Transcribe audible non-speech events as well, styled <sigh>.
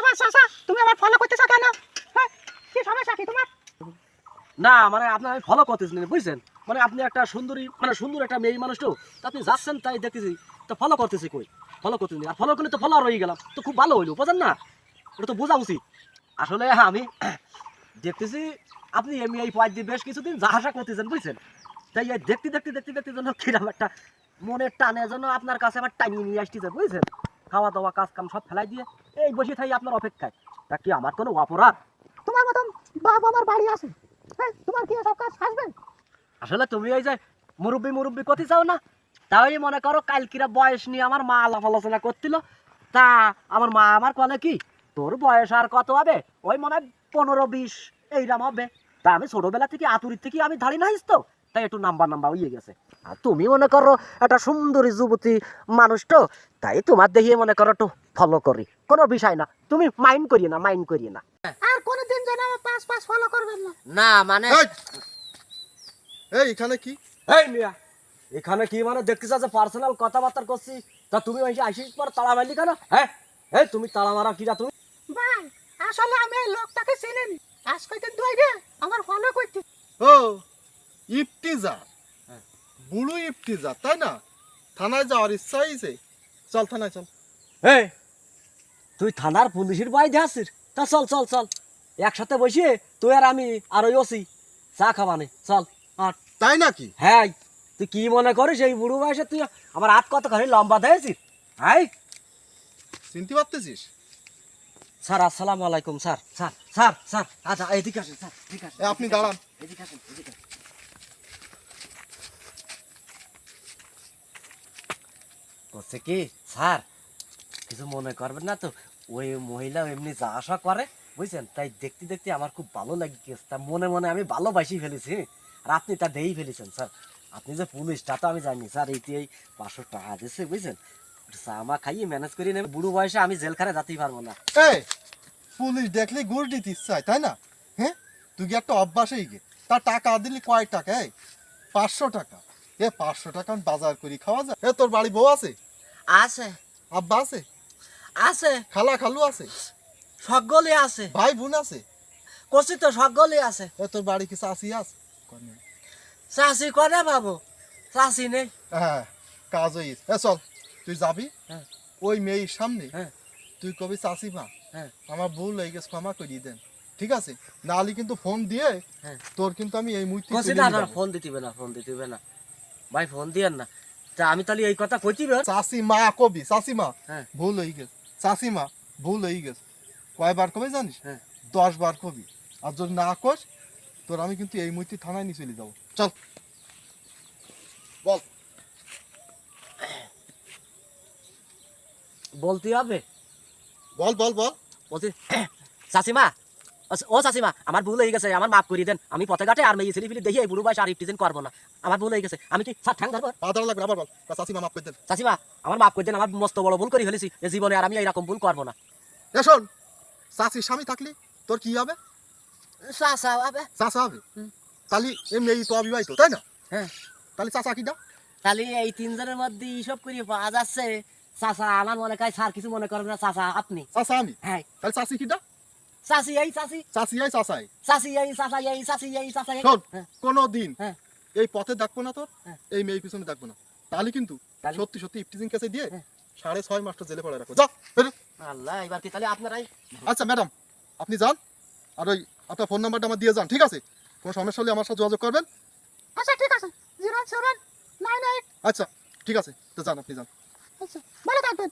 আবার চাচা তুমি আমার ফলো করতেছো কেন? হ্যাঁ? কি সমস্যা কি তোমার? না মানে আপনার আমি ফলো করতেছি না, বুঝছেন? মানে আপনি একটা সুন্দরী মানে সুন্দর একটা মেয়ে মানুষ তো আপনি যাচ্ছেন তাই দেখতেছি। তো ফলো করতেছি কই? ফলো করতেছি আর ফলো করলে তো ফলো রয়ে গেলাম। তো খুব ভালো হইল, বোঝেন না? ওটা তো বোঝা উচিত। আসলে আমি <clears throat> দেখতেছি আপনি এমনি এই পয়েন্ট দিয়ে বেশ কিছুদিন যাহাসা করতেছেন, বুঝছেন? তাই দেখতে দেখতে দেখতে দেখতে যেন কিরম একটা মনের টানে যেন আপনার কাছে আমার টানিয়ে নিয়ে আসতেছে, বুঝছেন? খাওয়া দাওয়া কাজ কাম সব ফেলাই দিয়ে এই বসে থাই আপনার অপেক্ষায়। তা কি আমার কোনো অপরাধ? তোমার মতন বাপ আমার বাড়ি আছে। হ্যাঁ তোমার কি সব কাজ আসবে? আসলে তুমি এই যে মুরব্বী মুরব্বী করতে চাও না তাই মনে করো কালকিরা বয়স নিয়ে আমার মা আলাপ আলোচনা করছিল। তা আমার মা আমার কলে কি তোর বয়স আর কত হবে? ওই মনে হয় পনেরো বিশ এইরাম হবে। তা আমি ছোটবেলা থেকে আতুরির থেকে আমি ধারি নাইস তো তাই একটু নাম্বার নাম্বার হয়ে গেছে। আর তুমি মনে করো একটা সুন্দরী যুবতী মানুষ তো তাই তোমার দেখিয়ে মনে করো একটু ফলো করি। কোনো বিষয় না তুমি মাইন্ড করিয়ে না মাইন্ড করিয়ে না। আর কোনোদিন যেন আমার পাঁচ পাঁচ ফলো করবেন না। না মানে এই! এই এখানে কি? এই মিয়া এখানে কি মানে দেখতে চাচ্ছে পার্সোনাল কথাবার্তা করছি? তা তুমি ওই আসিস পর তালা মারলি কেন? হ্যাঁ এই তুমি তালা মারা কিরা তুমি? ভাই আসলে আমি এই লোকটাকে চিনি নি। আজ কয়েকদিন ধরে আমার ফলো করতে ও ইফতিজার। বুড়ো ইফতিজার তাই না? থানায় যাওয়ার ইচ্ছা হয়েছে চল থানায় চল। এই তুই থানার পুলিশের বাই আসছিস তা চল চল চল। একসাথে বসিয়ে তুই আর আমি আর ওই ওসি। চা খাবানে চল আর তাই নাকি? হ্যাঁ তুই কি মনে করিস এই বুড়ো বয়সে তুই আমার হাত কত খানি লম্বা দিয়েছিস হাই চিনতে পারতেছিস? স্যার আসসালামু আলাইকুম স্যার স্যার স্যার স্যার আচ্ছা এদিকে আসেন স্যার ঠিক আছে আপনি দাঁড়ান। এদিকে আসেন এদিকে বলছে কি? স্যার কিছু মনে করবেন না তো ওই মহিলা এমনি যা আসা করে বুঝছেন? তাই দেখতে দেখতে আমার খুব ভালো লাগে তা মনে মনে আমি ভালোবাসি ফেলেছি। আর আপনি তা দেই ফেলেছেন স্যার। আপনি যে পুলিশ তা আমি জানি। স্যার এইটি এই পাঁচশো টাকা দিচ্ছে বুঝছেন? চা খাইয়ে ম্যানেজ করিয়ে নেবে বুড়ো বয়সে আমি জেলখানে যেতেই পারব না। পুলিশ দেখলে গুড় দিতে হয়, তাই না? হ্যাঁ? তুই একটা অভ্যাসেই গে তার টাকা দিলি কয় টাকা? এই পাঁচশো টাকা। এ পাঁচশো টাকা বাজার করি খাওয়া যায়? এ তোর বাড়ি বউ আছে? আছে। আব্বা আছে? আছে। খালা খালু আছে? সকলে আছে। ভাই বোন আছে? তো সকলে আছে। এ তোর বাড়ি কি চাষি আছে? চাষি বাবু? চাষি নেই। হ্যাঁ কাজ হয়ে এ চল তুই যাবি? হ্যাঁ। ওই মেয়ের সামনে হ্যাঁ। তুই কবি চাষি মা। হ্যাঁ। আমার ভুল হয়ে গেছে ক্ষমা করিয়ে দেন। ঠিক আছে? নাহলে কিন্তু ফোন দিয়ে। তোর কিন্তু আমি এই মুহূর্তে ফোন দিতিবে না ফোন দিতিবে না। ভাই ফোন দিয়েন না। তা আমি তাহলে এই কথা কইতিবে চাষি মা কবি চাষি মা হ্যাঁ। ভুল হয়ে গেছে। চাষি মা ভুল হয়ে গেছে। কয়বার কবে জানিস? হ্যাঁ। দশ বার কবি। আর যদি না কর তোর আমি কিন্তু এই মুহূর্তে থানায় নিয়ে চলে যাব। চল। বল। বলতে হবে? বল বল বল। বলছি চাষিমা ও চাষিমা আমার ভুল হয়ে গেছে আমার মাফ করিয়ে দেন। আমি পথে ঘাটে আর মেয়ে ছেলে ফিলি দেখি এই বুড়ো বয়স আর ইফটিজেন করব না। আমার ভুল হয়ে গেছে। আমি কি স্যার ঠ্যাং ধরবো? আদার লাগবে আবার বল। তা মাফ করে দেন। চাষিমা আমার মাফ করে দেন আমার মস্ত বড় ভুল করে ফেলেছি এ জীবনে আর আমি এইরকম ভুল করব না। এ শোন চাষির স্বামী থাকলে তোর কি হবে? চাষা হবে। চাষা হবে? তাহলে এই মেয়ে তো অবিবাহিত তাই না? হ্যাঁ। তাহলে চাষা কি দা তাহলে এই তিনজনের মধ্যে এইসব করে পাওয়া যাচ্ছে। চাষা আমার মনে হয় স্যার কিছু মনে করবেন না চাষা আপনি। চাষা আমি? হ্যাঁ। তাহলে চাষি কি দা চাষি এই চাষি চাষি আই চাষাই চাষি এই এই চাষি এই এই শোন হ্যাঁ। কোনো দিন হ্যাঁ। এই পথে দেখব না তোর হ্যাঁ। এই মেয়ে পিছনে দেখব না। তাহলে কিন্তু সত্যি সত্যি ইফটিজিং কেসে দিয়ে। সাড়ে ছয় মাসটা জেলে পড়ে রাখো যাও বেরো। আল্লাহ এবার কি তাহলে আপনারাই? আচ্ছা ম্যাডাম আপনি যান আর ওই আপনার ফোন নাম্বারটা আমার দিয়ে যান ঠিক আছে? কোনো সমস্যা হলে আমার সাথে যোগাযোগ করবেন। আচ্ছা ঠিক আছে। Zero seven nine eight. আচ্ছা ঠিক আছে তো যান আপনি যান। আচ্ছা ভালো থাকবেন।